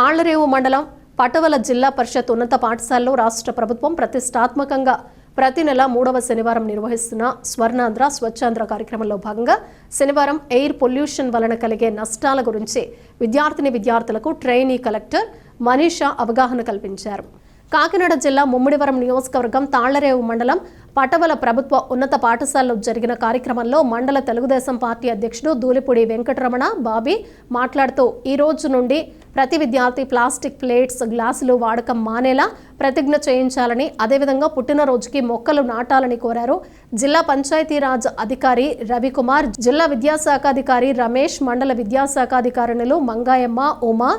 తాళ్ళరేవు మండలం పటవల జిల్లా పరిషత్ ఉన్నత పాఠశాలలో రాష్ట్ర ప్రభుత్వం ప్రతిష్టాత్మకంగా ప్రతి నెల మూడవ శనివారం నిర్వహిస్తున్న స్వర్ణాంధ్ర స్వచ్ఛాంధ్ర కార్యక్రమంలో భాగంగా శనివారం ఎయిర్ పొల్యూషన్ వలన కలిగే నష్టాల గురించి విద్యార్థిని విద్యార్థులకు ట్రైనీ కలెక్టర్ మనీషా అవగాహన కల్పించారు. కాకినాడ జిల్లా ముమ్మిడివరం నియోజకవర్గం తాళ్ళరేవు మండలం పటవల ప్రభుత్వ ఉన్నత పాఠశాలలో జరిగిన కార్యక్రమంలో మండల తెలుగుదేశం పార్టీ అధ్యక్షుడు దూలిపూడి వెంకటరమణ బాబీ మాట్లాడుతూ ఈ రోజు నుండి ప్రతి విద్యార్థి ప్లాస్టిక్ ప్లేట్స్ గ్లాసులు వాడకం మానేలా ప్రతిజ్ఞ చేయించాలని అదేవిధంగా పుట్టినరోజుకి మొక్కలు నాటాలని కోరారు. జిల్లా పంచాయతీరాజ్ అధికారి రవికుమార్ జిల్లా విద్యాశాఖాధికారి రమేష్ మండల విద్యాశాఖాధికారిణులు మంగాయమ్మ ఉమా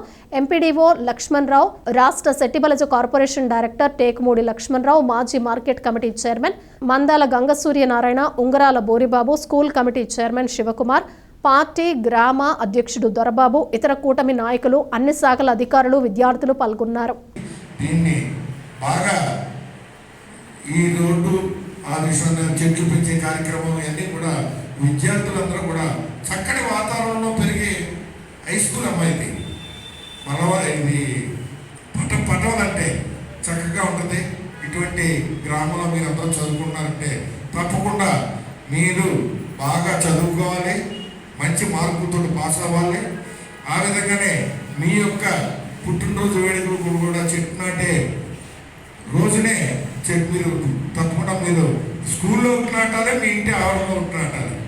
ఎంపీడీఓ లక్ష్మణ్ రావు రాష్ట్ర సెట్టిబలజ కార్పొరేషన్ డైరెక్టర్ టేకుమూడి లక్ష్మణ్ రావు మాజీ market committee chairman Mandala Gangasuryanarayana Ungarala Boribabu school committee chairman Sivakumar party గ్రామ అధ్యక్షుడు దొరబాబు ఇతర కూటమి నాయకులు అన్ని శాఖల అధికారులు విద్యార్థులు పాల్గొన్నారు. దీన్ని బాగా ఈ రోడ్డు ఆ దిశలో చెట్లు పెంచే కార్యక్రమం ఇవన్నీ కూడా విద్యార్థులందరూ కూడా చక్కటి వాతావరణంలో పెరిగే హై స్కూల్ అమ్మాయిది మనవ ఇది పట పటవలంటే చక్కగా ఉంటుంది. ఇటువంటి గ్రామంలో మీరు అందరూ చదువుకుంటున్నారంటే తప్పకుండా మీరు బాగా చదువుకోవాలి. మంచి మార్కులతో పాస్ అవ్వాలి. ఆ విధంగానే మీ యొక్క పుట్టినరోజు వేడుకలు కూడా చెట్టు నాటే రోజునే చెట్టు మీరు తప్పకుండా మీరు స్కూల్లో నాటాలి మీ ఇంటి ఆవరణలో నాటాలి